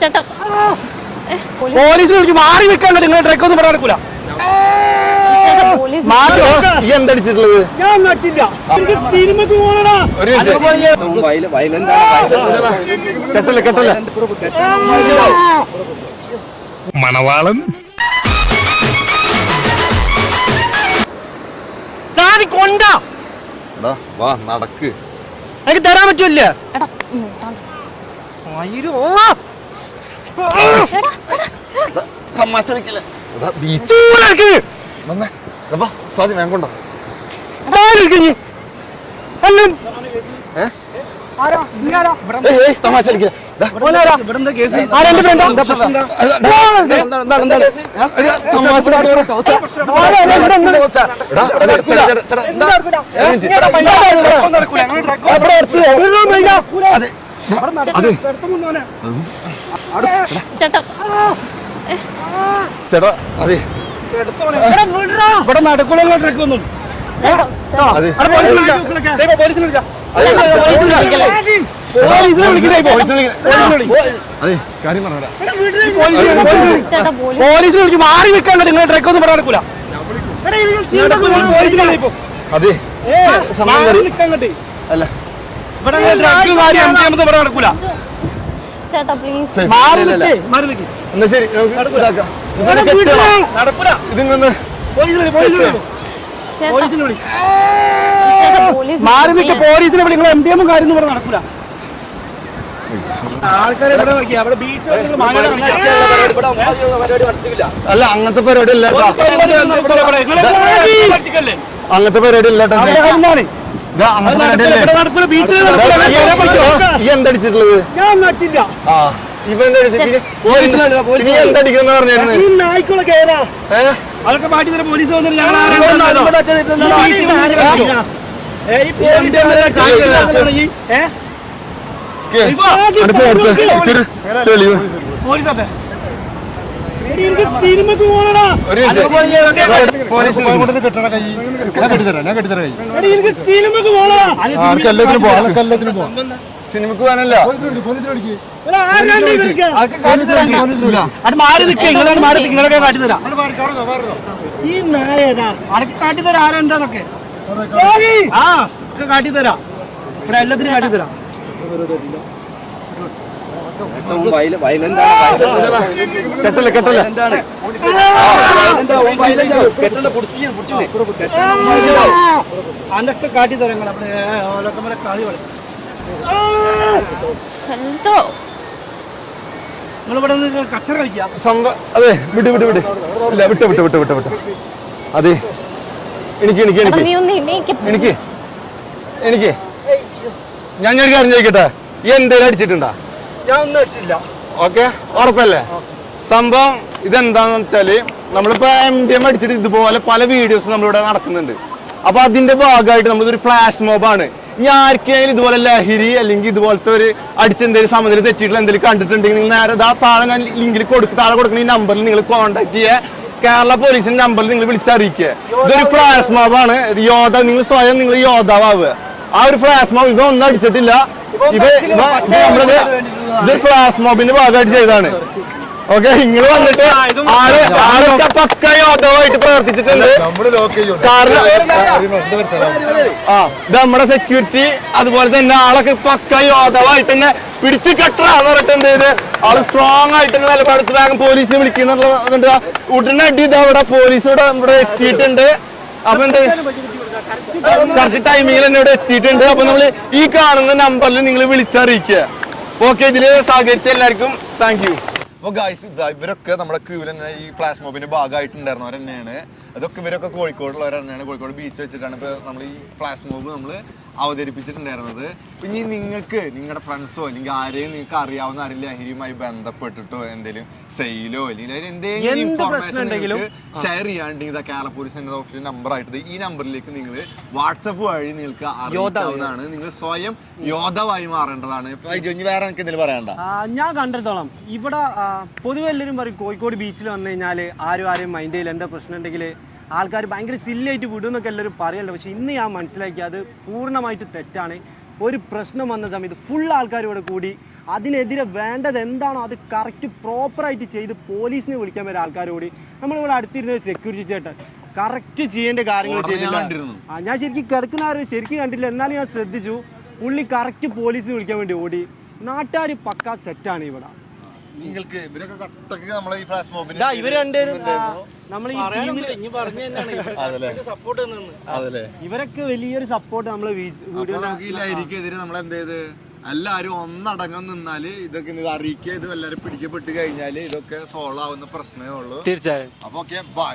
ചേട്ടാ പോലീസിനെ വിളിച്ച് മാറി നിൽക്കാൻ നിങ്ങളെ ട്രക്ക് ഒന്നും പറയാൻ നടക്കൂല. എന്തടിച്ചിട്ടുള്ളത് കെട്ടല്ലേ കെട്ടല്ലേ? മണവാളൻ. സാധി കൊണ്ടാ. വാ നടക്ക്. എനിക്ക് പറ്റില്ല. തമാശ കളിക്കല്ലേ ബീച്ച് സ്വാതി വേഗം കൊണ്ടോ സാധനം നീ അല്ലും ഏ? ആരാ നീ ആരാ ഏയ്, ഏയ്, തമാശ കളിക്കല്ലേ എടാ, ഓനാരാ ആരാ എന്റെ ഫ്രണ്ടാ എടാ, തമാശ കളിക്കല്ലേ. എടാ, അതെ, ചേട്ടാ. അതെ, ഇവിടെ നടക്കുള്ള ട്രക്ക് ഒന്നും പോലീസിനെ വിളിക്കാം. പോലീസിനെ വിളിക്കല്ലേ? പോലീസിനെ വിളിക്ക്. മാറി നിൽക്കാൻ നിങ്ങൾ ട്രക്ക് ഒന്നും പറയാൻ നടക്കൂല അതെ. അല്ല. ഇവിടെ ട്രക്ക് പറയാൻ നടക്കൂല. മാറി നിൽക്കേ. എന്നാ ശരി പോലീസിനെ വിളി, മാറി പോലീസിനെ നിങ്ങൾ എം ഡി എമ്മും കാര്യം നടക്കൂല ആൾക്കാരെ ഇവിടെ നോക്കിയാ അവിടെ ബീച്ച് അല്ല അങ്ങനത്തെ പരിപാടി ഇല്ല അങ്ങനത്തെ പരിപാടി ഇല്ല അങ്ങനത്തെ പരിപാടി ഇല്ലേ എന്തടിച്ചിട്ടുള്ളത് ആ പോലീസ് അതൊക്കെ മാറ്റി തരാം വന്നിട്ട് ഞങ്ങൾ തെളിവ്. സിനിമക്ക് പോകണടാ ഒരു മിനിറ്റ്. പോലീസ് എടി, എനിക്ക് സിനിമക്ക് പോകണടാ സിനിമക്ക് പോകാനല്ല. ഈ കാട്ടിത്തരാം കാട്ടിത്തരാം ഇവിടെ എല്ലാത്തിനും കാട്ടിത്തരാം കെട്ടല്ലേ കെട്ടല്ലേ അതൊക്കെ കാട്ടിത്തരാം നിങ്ങൾ അവിടെ ഓലൊക്കെ മേലെ കളി കളി. അതെ വിട്ട് വിട്ട് വിട്ട് ഇല്ല വിട്ട് വിട്ട് വിട്ട് വിട്ട് വിട്ട്. അതെ. എനിക്ക് എനിക്ക് എനിക്ക് എനിക്ക് എനിക്ക് ഞാൻ ഞാൻ ഒരു കാര്യം ചോദിക്കട്ടെ? ഈ എന്തേലും അടിച്ചിട്ടുണ്ടാ? ഞാൻ ഒന്നും അടിച്ചില്ല ഓക്കെ ഉറപ്പല്ലേ? സംഭവം ഇതെന്താന്ന് വെച്ചാൽ നമ്മളിപ്പോ എം ഡി എം അടിച്ചിട്ട് ഇതുപോലെ പല വീഡിയോസ് നമ്മളിവിടെ നടക്കുന്നുണ്ട്. അപ്പൊ അതിന്റെ ഭാഗമായിട്ട് നമ്മളിതൊരു ഫ്ലാഷ് മോബാണ് ഇനി ആർക്കെങ്കിലും ഇതുപോലെ ലഹരി അല്ലെങ്കിൽ ഇതുപോലത്തെ ഒരു അടിച്ചെന്തെങ്കിലും സമനില തെറ്റിയിട്ടുള്ള എന്തെങ്കിലും കണ്ടിട്ടുണ്ടെങ്കിൽ നിങ്ങൾ നേരെ ആ താഴെ ഞാൻ ലിങ്കിൽ കൊടുക്കും താഴെ കൊടുക്കുന്ന ഈ നമ്പറിൽ നിങ്ങൾ കോൺടാക്ട് ചെയ്യുക കേരള പോലീസിന്റെ നമ്പറിൽ നിങ്ങൾ വിളിച്ചറിയിക്കുക ഇതൊരു ഫ്ലാഷ് മോബാണ് ഇത് യോധ നിങ്ങൾ സ്വയം നിങ്ങൾ യോദ്ധാവുക ആ ഒരു ഫ്ലാഷ് മോബ് ഇവ ഒന്നും അടിച്ചിട്ടില്ല. ഇവ നമ്മളത് ഇതൊരു ഫ്ലാഷ് മോബിന്റെ ഭാഗമായിട്ട് ചെയ്താണ് ഓക്കെ നിങ്ങൾ വന്നിട്ട് ആൾ ആളൊക്കെ പക്ക യോദ്ധമായിട്ട് പ്രവർത്തിച്ചിട്ടുണ്ട്. കാരണം ആ ഇത് നമ്മുടെ സെക്യൂരിറ്റി അതുപോലെ തന്നെ ആളൊക്കെ പക്ക യോദ്ധമായിട്ട് തന്നെ പിടിച്ച് കെട്ടറാന്ന് പറഞ്ഞിട്ട് എന്ത് ചെയ്ത്? ആൾ സ്ട്രോങ് ആയിട്ട് നല്ല നിലപാടെടുത്ത് വേഗം പോലീസിനെ വിളിക്കുന്നുണ്ട്. ഉടനടി ഇത് അവിടെ പോലീസ് ഇവിടെ ഇവിടെ എത്തിയിട്ടുണ്ട്. അപ്പൊ എന്ത് കറക്റ്റ് ടൈമിങ്ങിൽ തന്നെ ഇവിടെ എത്തിയിട്ടുണ്ട്. അപ്പൊ നമ്മൾ ഈ കാണുന്ന നമ്പറിൽ നിങ്ങൾ വിളിച്ചറിയിക്കുക ഓക്കെ ഇതിൽ സഹകരിച്ച എല്ലാവർക്കും താങ്ക് യു അപ്പൊ ഗായ്സ് ഇവരൊക്കെ നമ്മുടെ ക്രൂവിൽ തന്നെ ഈ ഫ്ലാഷ് മോബിന്റെ ഭാഗമായിട്ടുണ്ടായിരുന്നവർ തന്നെയാണ്. അതൊക്കെ ഇവരൊക്കെ കോഴിക്കോടുള്ളവർ തന്നെയാണ് കോഴിക്കോട് ബീച്ച് വെച്ചിട്ടാണ് ഇപ്പൊ നമ്മൾ ഈ ഫ്ലാഷ് മോബ് നമ്മൾ അവതരിപ്പിച്ചിട്ടുണ്ടായിരുന്നത്. ഇനി നിങ്ങൾക്ക് നിങ്ങളുടെ ഫ്രണ്ട്സോ അല്ലെങ്കിൽ ആരെയും നിങ്ങൾക്ക് അറിയാവുന്ന ആരും ലഹരിയുമായി ബന്ധപ്പെട്ടിട്ടോ എന്തെങ്കിലും സെയിലോ അല്ലെങ്കിൽ എന്തെങ്കിലും എന്ത് ഇൻഫോർമേഷൻ ഷെയർ ചെയ്യാണ്ടെങ്കിൽ ഇതാ കേരള പോലീസ് എന്ന ഓഫീഷ്യൽ നമ്പർ ആയിട്ട് ഈ നമ്പറിലേക്ക് നിങ്ങൾ വാട്സപ്പ് വഴി നിങ്ങൾക്ക് അറിയാവുന്നതാണ് നിങ്ങൾ സ്വയം യോദ്ധാവായി മാറേണ്ടതാണ്. വേറെ എനിക്ക് എന്തെങ്കിലും പറയണ്ട ഞാൻ കണ്ടിടത്തോളം. ഇവിടെ പൊതുവെ എല്ലാവരും പറയും കോഴിക്കോട് ബീച്ചിൽ വന്നു കഴിഞ്ഞാൽ ആരും ആരും മൈൻഡ് ചെയ്യില്ല എന്താ പ്രശ്നം ഉണ്ടെങ്കിൽ ആൾക്കാർ ഭയങ്കര സില്ലായിട്ട് വിടും എന്നൊക്കെ എല്ലാവരും പറയല്ലോ പക്ഷേ ഇന്ന് ഞാൻ മനസ്സിലാക്കി അത് പൂർണമായിട്ട് തെറ്റാണ്. ഒരു പ്രശ്നം വന്ന സമയത്ത് ഫുൾ ആൾക്കാരോട് കൂടി അതിനെതിരെ വേണ്ടത് എന്താണോ അത് കറക്റ്റ് പ്രോപ്പറായിട്ട് ചെയ്ത് പോലീസിനെ വിളിക്കാൻ വരെ ആൾക്കാരോട് നമ്മളിവിടെ അടുത്തിരുന്ന സെക്യൂരിറ്റി ചേട്ടൻ കറക്റ്റ് ചെയ്യേണ്ട കാര്യങ്ങൾ ചെയ്തില്ല. ആ ഞാൻ ശരിക്കും കിടക്കുന്ന ആരും ശരിക്കും കണ്ടില്ല എന്നാലും ഞാൻ ശ്രദ്ധിച്ചു. പുള്ളി കറക്റ്റ് പോലീസിനെ വിളിക്കാൻ വേണ്ടി ഓടി. നാട്ടുകാർ പക്കാ സെറ്റാണ് ഇവിടെ. നിങ്ങൾക്ക് ഇവരൊക്കെ കട്ടക്ക് നമ്മളെ ഈ ഫ്ലാഷ് മോബിന് ഇതാ ഇവർ രണ്ടുപേരും നമ്മൾ ഈ അതല്ലേ? സപ്പോർട്ട് നിന്ന് അതല്ലേ? ഇവരൊക്കെ വലിയൊരു സപ്പോർട്ട് നമ്മളെ വീഡിയോ നമുക്ക് ഈ ലഹരിക്കെതിരെ നമ്മൾ എന്ത് ചെയ്ത്? എല്ലാരും ഒന്നടങ്ങം നിന്നാൽ ഇതൊക്കെ ഇത് അറിയിക്കുക ഇത് എല്ലാരും പിടിക്കപ്പെട്ട് കഴിഞ്ഞാൽ ഇതൊക്കെ സോൾവ് ആവുന്ന പ്രശ്നമേ ഉള്ളൂ. തീർച്ചയായും. അപ്പൊ ഓക്കെ ബൈ